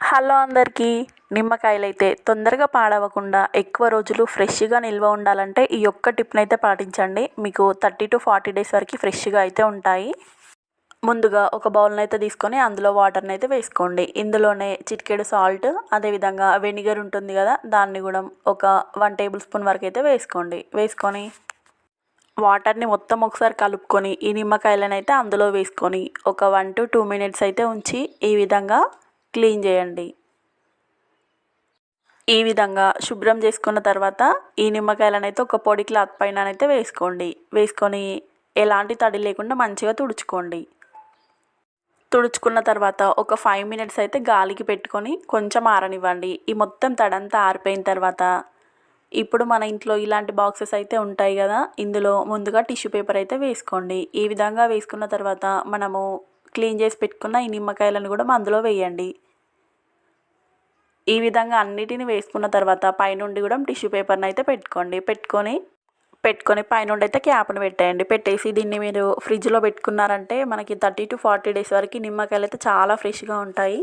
Hello అందరికీ. నిమ్మకాయలు అయితే తొందరగా పాడవకుండా ఎక్కువ రోజులు ఫ్రెష్గా నిల్వ ఉండాలంటే ఈ ఒక్క టిప్ని అయితే పాటించండి. మీకు థర్టీ టు ఫార్టీ డేస్ వరకు ఫ్రెష్గా అయితే ఉంటాయి. ముందుగా ఒక బౌల్ని అయితే తీసుకొని అందులో వాటర్ని అయితే వేసుకోండి. ఇందులోనే చిటికెడు సాల్ట్ అదేవిధంగా వెనిగర్ ఉంటుంది కదా దాన్ని కూడా ఒక వన్ టేబుల్ స్పూన్ వరకు అయితే వేసుకోండి. వేసుకొని వాటర్ని మొత్తం ఒకసారి కలుపుకొని ఈ నిమ్మకాయలను అయితే అందులో వేసుకొని ఒక వన్ టు టూ మినిట్స్ అయితే ఉంచి ఈ విధంగా క్లీన్ చేయండి. ఈ విధంగా శుభ్రం చేసుకున్న తర్వాత ఈ నిమ్మకాయలనైతే ఒక పొడి క్లాత్ పైన అయితే వేసుకోండి. వేసుకొని ఎలాంటి తడి లేకుండా మంచిగా తుడుచుకోండి. తుడుచుకున్న తర్వాత ఒక ఫైవ్ మినిట్స్ అయితే గాలికి పెట్టుకొని కొంచెం ఆరనివ్వండి. ఈ మొత్తం తడంతా ఆరిపోయిన తర్వాత ఇప్పుడు మన ఇంట్లో ఇలాంటి బాక్సెస్ అయితే ఉంటాయి కదా ఇందులో ముందుగా టిష్యూ పేపర్ అయితే వేసుకోండి. ఈ విధంగా వేసుకున్న తర్వాత మనము క్లీన్ చేసి పెట్టుకున్న ఈ నిమ్మకాయలను కూడా అందులో వేయండి. ఈ విధంగా అన్నిటిని వేసుకున్న తర్వాత పైనుండి కూడా టిష్యూ పేపర్ని అయితే పెట్టుకోండి. పెట్టుకొని పెట్టుకొని పైనుండి అయితే క్యాప్ని పెట్టేయండి. పెట్టేసి దీన్ని మీరు ఫ్రిడ్జ్లో పెట్టుకున్నారంటే మనకి థర్టీ టు ఫార్టీ డేస్ వరకు నిమ్మకాయలు అయితే చాలా ఫ్రెష్గా ఉంటాయి.